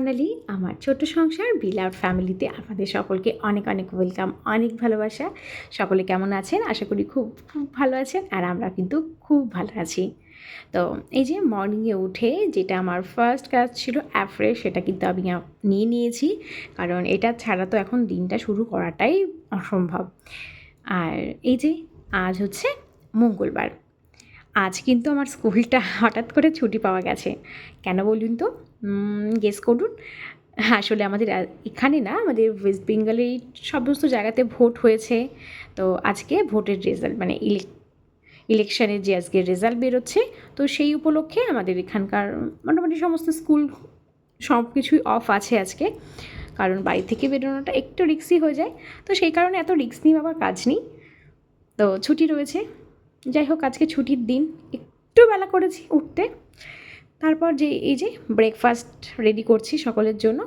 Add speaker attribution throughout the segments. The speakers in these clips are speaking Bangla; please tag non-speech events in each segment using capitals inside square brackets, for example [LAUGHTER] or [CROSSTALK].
Speaker 1: বর্ণালী, আমার ছোট্ট সংসার বিলাউড ফ্যামিলিতে আপনাদের সকলকে অনেক অনেক ওয়েলকাম, অনেক ভালোবাসা। সকলে কেমন আছেন? আশা করি খুব খুব ভালো আছেন আর আমরা কিন্তু খুব ভালো আছি। তো এই যে মর্নিংয়ে উঠে যেটা আমার ফার্স্ট কাজ ছিল অ্যাফ্রে সেটা কিন্তু আমি নিয়ে নিয়েছি। কারণ এটা ছাড়া তো এখন দিনটা শুরু করাটাই অসম্ভব। আর এই যে আজ হচ্ছে মঙ্গলবার। আজ কিন্তু আমার স্কুলটা হঠাৎ করে ছুটি পাওয়া গেছে। কেন বলুন তো? গেস করুন। হ্যাঁ আসলে আমাদের এখানে না, আমাদের ওয়েস্ট বেঙ্গলে সমস্ত জায়গাতে ভোট হয়েছে। তো আজকে ভোটের রেজাল্ট মানে ইলেক ইলেকশনের যে আজকে রেজাল্ট বেরোচ্ছে, তো সেই উপলক্ষে আমাদের এখানকার মোটামুটি সমস্ত স্কুল সব কিছুই অফ আছে আজকে। কারণ বাড়ি থেকে বেরোনোটা একটু রিক্সি হয়ে যায়। তো সেই কারণে এত রিক্স নিয়ে আবার কাজ নেই। তো ছুটি রয়েছে। যাই হোক, আজকে ছুটির দিন, একটু বেলা করেছি উঠতে। তারপর যে এই যে ব্রেকফাস্ট রেডি করছি সকলের জন্য,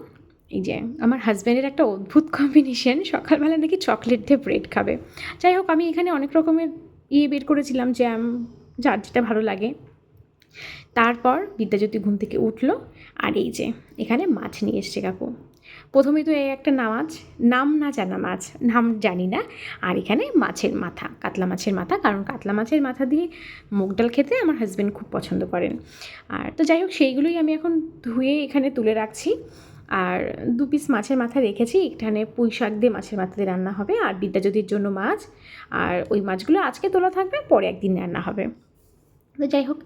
Speaker 1: এই যে আমার হাজব্যান্ডের একটা অদ্ভুত কম্বিনেশন সকালবেলা নাকি চকলেট দিয়ে ব্রেড খাবে। যাই হোক, আমি এখানে অনেক রকমের ইয়ে বের করেছিলাম জ্যাম যার যেটা ভালো লাগে। তারপর বিদ্যাজ্যোতি ঘুম থেকে উঠল, আর এই যে এখানে মাছ নিয়ে এসছে কাকু। প্রথমে তো এই একটা নামাজ, নাম না জানা মাছ, নাম জানি না। আর এখানে মাছের মাথা, কাতলা মাছের মাথা, কারণ কাতলা মাছের মাথা দিয়ে মুগ ডাল খেতে আমার হাজব্যান্ড খুব পছন্দ করেন। আর তো যাই হোক, সেইগুলোই আমি এখন ধুয়ে এখানে তুলে রাখছি। আর দু পিস মাছের মাথা রেখেছি, এখানে পুঁই শাক দিয়ে মাছের মাথা দিয়ে রান্না হবে, আর বিদ্যাজ্যোতির জন্য মাছ। আর ওই মাছগুলো আজকে তোলা থাকবে, পরে একদিন রান্না হবে। তো যাই হোক,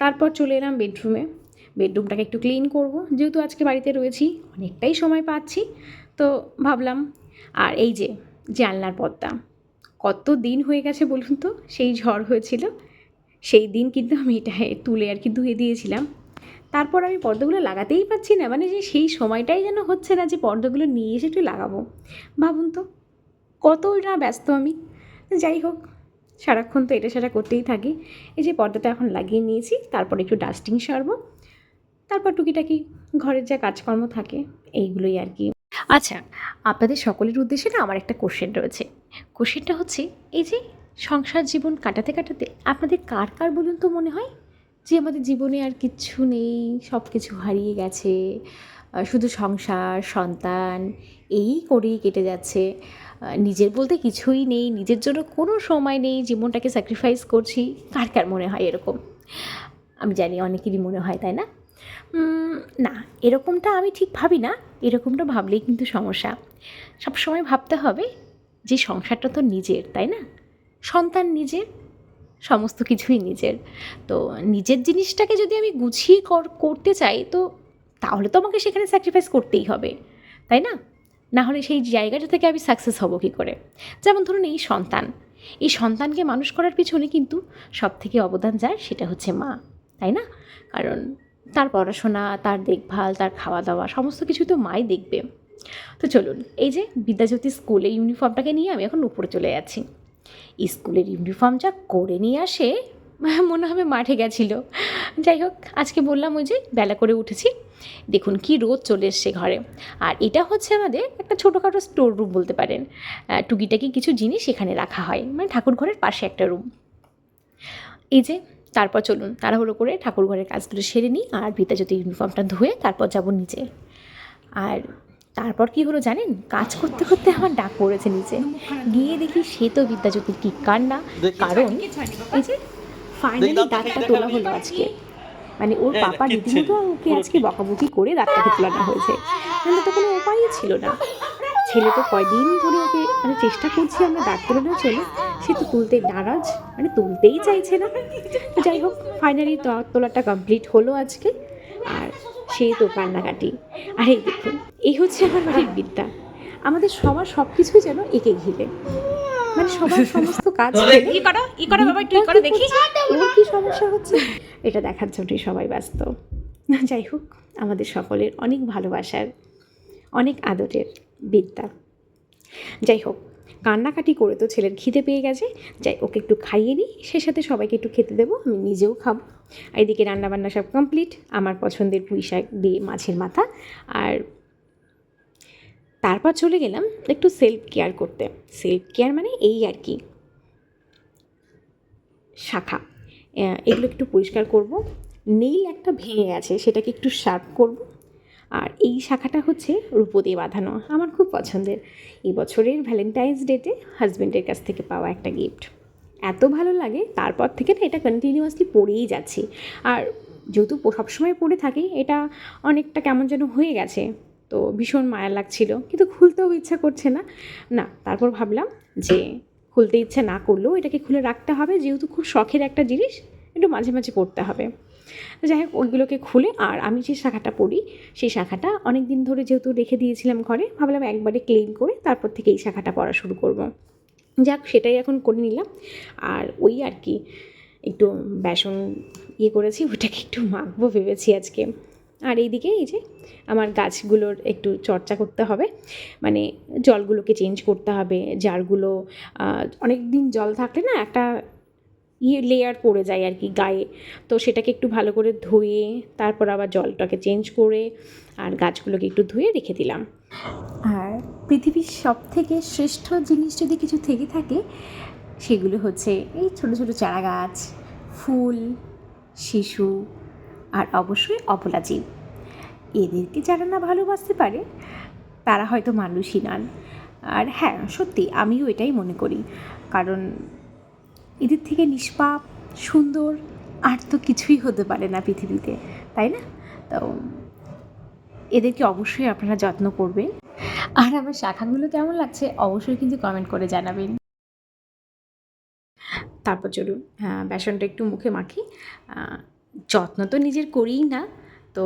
Speaker 1: তারপর চলে এলাম বেডরুমে বেডরুমটাকে একটু ক্লিন করব। যেহেতু আজকে বাড়িতে রয়েছি, অনেকটাই সময় পাচ্ছি, তো ভাবলাম, আর এই যে জানলার পর্দা, কত দিন হয়ে গেছে বলুন তো, সেই ঝড় হয়েছিল। সেই দিন কিন্তু আমি এটা তুলে আর কি ধুয়ে দিয়েছিলাম। তারপর আমি পর্দাগুলো লাগাতেই পাচ্ছি না মানে যে সেই সময়টাই যেন হচ্ছে না যে পর্দাগুলো নিয়ে এসে একটু লাগাবো। ভাবুন তো কত না ব্যস্ত আমি। যাই হোক, সারাক্ষণ তো এটা সেটা করতেই থাকি। এই যে পর্দাটা এখন লাগিয়ে নিয়েছি, তারপর একটু ডাস্টিং সারবো। তারপর টুকিটাকি ঘরের যা কাজকর্ম থাকে, এইগুলোই আর কি। আচ্ছা আপনাদের সকলের উদ্দেশ্যে না আমার একটা কোশ্চেন রয়েছে। কোশ্চেনটা হচ্ছে, এই যে সংসার জীবন কাটাতে কাটাতে আপনাদের কার কার বলুন তো মনে হয়? যে আমাদের জীবনে আর কিচ্ছু নেই সব কিছু হারিয়ে গেছে শুধু সংসার, সন্তান, এই করেই কেটে যাচ্ছে। নিজের বলতে কিছুই নেই, নিজের জন্য কোনো সময় নেই, জীবনটাকে স্যাক্রিফাইস করছি। কার কার মনে হয় এরকম? আমি জানি অনেকেরই মনে হয়, তাই না? না, এরকমটা আমি ঠিক ভাবি না, এরকমটা ভাবলেই কিন্তু সমস্যা। সবসময় ভাবতে হবে যে সংসারটা তো নিজের, তাই না? সন্তান নিজের, সমস্ত কিছুই নিজের। তো নিজের জিনিসটাকে যদি আমি গুছিয়ে কর- করতে চাই, তো তাহলে তো আমাকে সেখানে স্যাক্রিফাইস করতেই হবে, তাই না? না হলে সেই জায়গাটা থেকে আমি সাকসেস হব কী করে? যেমন ধরুন এই সন্তান। এই সন্তানকে মানুষ করার পিছনে কিন্তু সব থেকে অবদান যায় সেটা হচ্ছে মা, তাই না? কারণ তার পড়াশোনা, তার দেখভাল, তার খাওয়া দাওয়া সমস্ত কিছু তো মাই দেখবে। তো চলুন, এই যে বিদ্যাজ্যোতি স্কুলে ইউনিফর্মটাকে নিয়ে আমি এখন উপরে চলে যাচ্ছি। স্কুলের ইউনিফর্ম যা করে নিয়ে আসে, [LAUGHS] মনে হবে মাঠে গেছিল। যাই হোক, আজকে বললাম ওই যে বেলা করে উঠেছি। দেখুন কি রোদ চলে এসছে ঘরে। আর এটা হচ্ছে আমাদের একটা ছোটোখাটো স্টোর রুম বলতে পারেন। টুকিটাকি কিছু জিনিস এখানে রাখা হয়। মানে ঠাকুর ঘরের পাশে একটা রুম এই যে তারপর চলুন তাড়াহুড়ো করে ঠাকুর ঘরের কাজগুলো সেরে নিই আর বিদ্যাজ্যোতি ইউনিফর্মটা ধুয়ে তারপর যাব নিচে। আর তারপর কি হলো জানেন? কাজ করতে করতে আমার ডাক পড়েছে নিচে। গিয়ে দেখি সে তো বিদ্যাজ্যোতির কি কান্না। কারণ এই যে ফাইনালি ডাকটা তোলা হলো আজকে। মানে ওর পাপা রীতিমতো ওকে আজকে বকাবকি করে ডাক্তারকে তোলানো হয়েছে। নাহলে তো কোনো উপায়ই ছিল না। ছেলে তো কয়দিন ধরে ওকে মানে চেষ্টা করছি আমরা ডাক তোলানোর জন্য। সে তো তুলতে নারাজ মানে তুলতেই চাইছে না। যাই হোক ফাইনালি তোলাটা কমপ্লিট হলো আজকে। আর সে তো কান্নাকাটি। আর এই দেখুন এই হচ্ছে আমার বাড়ির বিদ্যা। আমাদের সবার সব কিছুই যেন একে ঘিরে। মানে সবার সমস্ত কাজ ফেলে
Speaker 2: ই করো ই করো বাবা একটু করো দেখি।
Speaker 1: ওর কি সমস্যা হচ্ছে? এটা দেখার জন্যই সবাই ব্যস্ত। যাই হোক আমাদের সকলের অনেক ভালোবাসার অনেক আদরের। বিদ্যা। যাই হোক কান্নাকাটি করে তো ছেলের খিদে পেয়ে গেছে। যাই, ওকে একটু খাইয়ে নিই। সে সাথে সবাইকে একটু খেতে দেবো, আমি নিজেও খাব। এদিকে রান্নাবান্না সব কমপ্লিট আমার পছন্দের পুঁই শাক দিয়ে মাছের মাথা। আর তারপর চলে গেলাম একটু সেলফ কেয়ার করতে। সেলফ কেয়ার মানে এই আর কি। শাখা। এগুলো একটু পরিষ্কার করব। নেইল একটা ভেঙে গেছে, সেটাকে একটু শার্প করব। আর এই শাখাটা হচ্ছে রূপো দিয়ে বাঁধানো, আমার খুব পছন্দের। এই বছরের ভ্যালেন্টাইন্স ডেতে হাজব্যান্ডের কাছ থেকে পাওয়া একটা গিফট এত ভালো লাগে, তারপর থেকে না এটা কন্টিনিউয়াসলি পরেই যাচ্ছি। আর যেহেতু সবসময় পরে থাকি, এটা অনেকটা কেমন যেন হয়ে গেছে। তো ভীষণ মায়া লাগছিল, কিন্তু খুলতেও ইচ্ছা করছে না। না, তারপর ভাবলাম যে খুলতে ইচ্ছা না করলেও এটাকে খুলে রাখতে হবে, যেহেতু খুব শখের একটা জিনিস, একটু মাঝে মাঝে পড়তে হবে। যাই হোক, ওইগুলোকে খুলে আর আমি যে শাখাটা পড়ি, সেই শাখাটা অনেক দিন ধরে যেহেতু রেখে দিয়েছিলাম ঘরে, ভাবলাম একবারে ক্লিন করে তারপর থেকে এই শাখাটা পড়া শুরু করব। যাক, সেটাই এখন করে নিলাম। আর ওই আর কি, একটু বেসন ইয়ে করেছি, ওটাকে একটু মাখবো ভেবেছি আজকে। আর এইদিকে এই যে, আমার গাছগুলোর একটু চর্চা করতে হবে। মানে জলগুলোকে চেঞ্জ করতে হবে, জারগুলো অনেক দিন জল থাকলে না একটা ইয়ে লেয়ার পড়ে যায় আর কি গায়ে। তো সেটাকে একটু ভালো করে ধুয়ে, তারপর আবার জলটাকে চেঞ্জ করে আর গাছগুলোকে একটু ধুয়ে রেখে দিলাম। আর পৃথিবীর সব থেকে শ্রেষ্ঠ জিনিস যদি কিছু থেকে থাকে, সেগুলো হচ্ছে এই ছোটো ছোটো চারা গাছ, ফুল, শিশু আর অবশ্যই অবলা এদেরকে যারা না ভালোবাসতে পারে, তারা হয়তো মানুষই নন। আর হ্যাঁ সত্যি, আমিও এটাই মনে করি। কারণ এদের থেকে নিষ্পাপ, সুন্দর আর তো কিছুই হতে পারে না পৃথিবীতে, তাই না? তো এদেরকে অবশ্যই আপনারা যত্ন করবেন। আর আমার শাখাগুলো কেমন লাগছে অবশ্যই কিন্তু কমেন্ট করে জানাবেন। তারপর চলুন বেসনটা একটু মুখে মাখি। যত্ন তো নিজের করিই না, তো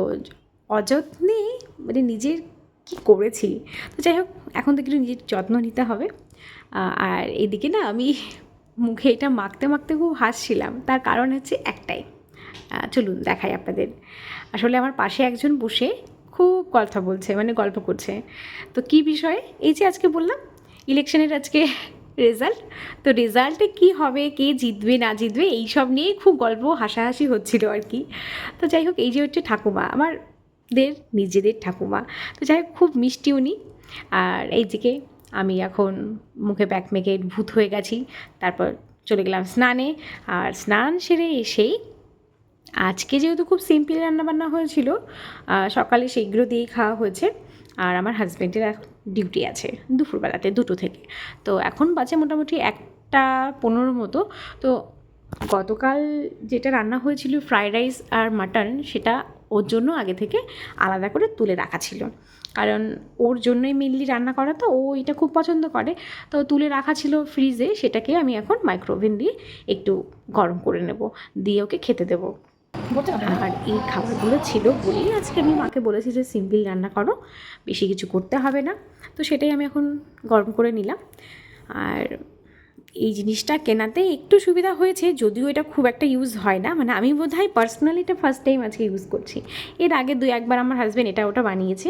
Speaker 1: অযত্নে মানে নিজের কি করেছি? তো যাই হোক, এখন তো একটু নিজের যত্ন নিতে হবে। আর এদিকে না আমি মুখে এটা মাখতে মাখতে খুব হাসছিলাম। তার কারণ হচ্ছে একটাই। চলুন দেখাই আপনাদের। আসলে আমার পাশে একজন বসে খুব কথা বলছে মানে গল্প করছে। তো কী বিষয়ে? এই যে আজকে বললাম, ইলেকশনের আজকে রেজাল্ট। তো রেজাল্টে কী হবে, কে জিতবে, না জিতবে এই সব নিয়েই খুব গল্প হাসাহাসি হচ্ছিল আর কি। তো যাই হোক, এই যে হচ্ছে ঠাকুমা আমার দের নিজেদের ঠাকুমা। তো যাই হোক, খুব মিষ্টি উনি। আর এই দিকে আমি এখন মুখে ব্যাক মেখে ভূত হয়ে গেছি। তারপর চলে গেলাম স্নানে। আর স্নান সেরে এসেই আজকে যেহেতু খুব সিম্পল রান্নাবান্না হয়েছিল সকালে সেইগুলো দিয়েই খাওয়া হয়েছে। আর আমার হাজব্যান্ডের ডিউটি আছে দুপুরবেলাতে দুটো থেকে। তো এখন বাজে মোটামুটি একটা পনেরো মতো। তো গতকাল যেটা রান্না হয়েছিল ফ্রাইড রাইস আর মাটন সেটা ওর জন্য আগে থেকে আলাদা করে তুলে রাখা ছিল। কারণ ওর জন্যই মেনলি রান্না করা তো, ও এটা খুব পছন্দ করে। তো তুলে রাখা ছিল ফ্রিজে সেটাকে আমি এখন মাইক্রোওভেন দিয়ে একটু গরম করে নেব, দিয়ে ওকে খেতে দেবো। আর এই খাবারগুলো ছিল বলেই আজকে আমি মাকে বলেছি যে, সিম্পল রান্না করো, বেশি কিছু করতে হবে না। তো সেটাই আমি এখন গরম করে নিলাম। আর এই জিনিসটা কেনাতে একটু সুবিধা হয়েছে, যদিও এটা খুব একটা ইউজ হয় না। মানে আমি বোধ হয় পার্সোনালি এটা ফার্স্ট টাইম আজকে ইউজ করছি। এর আগে দু একবার আমার হাজব্যান্ড এটা ওটা বানিয়েছে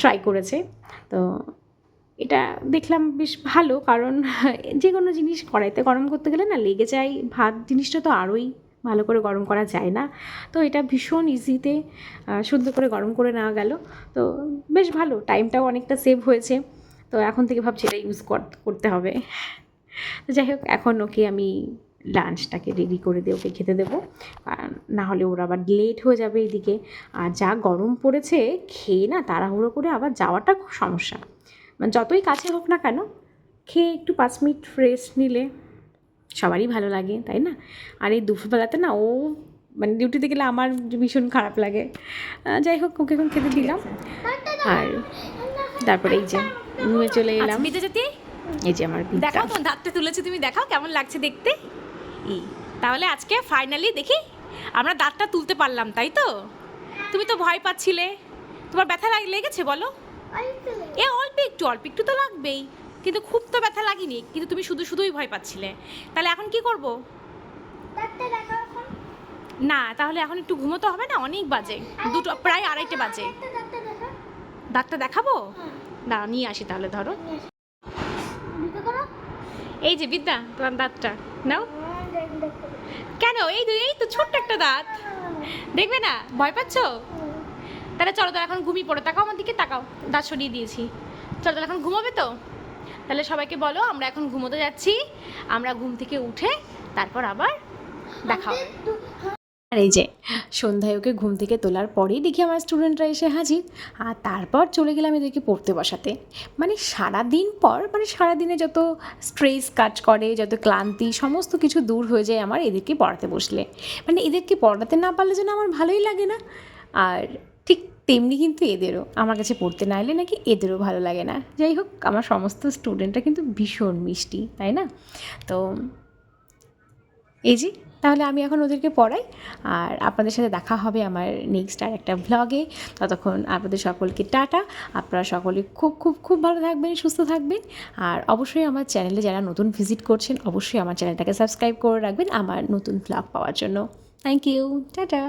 Speaker 1: ট্রাই করেছে। তো এটা দেখলাম বেশ ভালো, কারণ [LAUGHS] যে কোনো জিনিস কড়াইতে গরম করতে গেলে না লেগে যায়। ভাত জিনিসটা তো আরোই ভালো করে গরম করা যায় না। তো এটা ভীষণ ইজিতে সুন্দর করে গরম করে নেওয়া গেল। তো বেশ ভালো টাইমটাও অনেকটা সেভ হয়েছে। তো এখন থেকে ভাবছি এটা ইউজ করতে হবে। তো যাই হোক এখন ওকে আমি লাঞ্চটাকে রেডি করে দিয়ে ওকে খেতে দেবো। আর না হলে ওর আবার লেট হয়ে যাবে এদিকে। আর যা গরম পড়েছে খেয়ে না তাড়াহুড়ো করে আবার যাওয়াটা খুব সমস্যা। মানে যতই কাছে হোক না কেন খেয়ে একটু পাঁচ মিনিট ফ্রেশ নিলে সবারই ভালো লাগে তাই না? আর এই দুপুরবেলাতে না ও মানে ডিউটিতে গেলে আমার ভীষণ খারাপ লাগে। যাই হোক ওকে এখন খেতে দিলাম। আর তারপরে এই যে রুমে চলে এলাম।
Speaker 2: বিদ্যা জ্যোতি
Speaker 1: এই যে আমার
Speaker 2: দেখাও তোমার দাঁতটা তুলেছে তুমি দেখাও কেমন লাগছে দেখতে? তাহলে আজকে ফাইনালি দেখি আমরা দাঁতটা তুলতে পারলাম তাই তো? তুমি তো ভয় পাচ্ছিলে। তোমার ব্যথা লাগ লেগেছে বলো? এ অল্প একটু অল্প একটু তো লাগবেই। কিন্তু খুব তো ব্যথা লাগেনি কিন্তু তুমি শুধু শুধুই ভয় পাচ্ছিলে। তাহলে এখন কি করব? না তাহলে এখন একটু ঘুমোতে হবে না? অনেক বাজে। দুটো প্রায় আড়াইটে বাজে। ডাক্তার দেখাবো? না নিয়ে আসি তাহলে ধরো। এই যে বিদ্যা, তোমার দাঁতটা নাও। কেন? এই তো এই তো ছোট্ট একটা দাঁত। দেখবে না? ভয় পাচ্ছ? তাহলে চলো, তাহলে এখন ঘুমিয়ে পড়ো। তাকাও আমার দিকে, তাকাও। দাঁত সরিয়ে দিয়েছি। চলো, তাহলে এখন ঘুমাবে তো? তাহলে সবাইকে বলো, আমরা এখন ঘুমোতে যাচ্ছি। আমরা ঘুম থেকে উঠে তারপর আবার দেখা হবে।
Speaker 1: আর এই যে, সন্ধ্যায় ওকে ঘুম থেকে তোলার পরেই দেখি আমার স্টুডেন্টরা এসে হাজির। আর তারপর চলে গেলাম এদেরকে পড়তে বসাতে। মানে সারা দিন পর মানে সারাদিনে যত স্ট্রেস কাজ করে, যত ক্লান্তি, সমস্ত কিছু দূর হয়ে যায় আমার এদেরকে পড়াতে বসলে। মানে এদেরকে পড়াতে না পারলে যেন আমার ভালোই লাগে না। আর ঠিক তেমনি কিন্তু এদেরও। আমার কাছে পড়তে না এলে নাকি এদেরও ভালো লাগে না। যাই হোক, আমার সমস্ত স্টুডেন্টরা কিন্তু ভীষণ মিষ্টি, তাই না? তো, এই যে তাহলে আমি এখন ওদেরকে পড়াই। আর আপনাদের সাথে দেখা হবে আমার নেক্সট আর একটা ভ্লগে ততক্ষণ আপনাদের সকলকে টাটা। আপনারা সকলে খুব খুব খুব ভালো থাকবেন, সুস্থ থাকবেন। আর অবশ্যই আমার চ্যানেলে যারা নতুন ভিজিট করছেন, অবশ্যই আমার চ্যানেলটাকে সাবস্ক্রাইব করে রাখবেন আমার নতুন ভ্লগ পাওয়ার জন্য। Thank you tata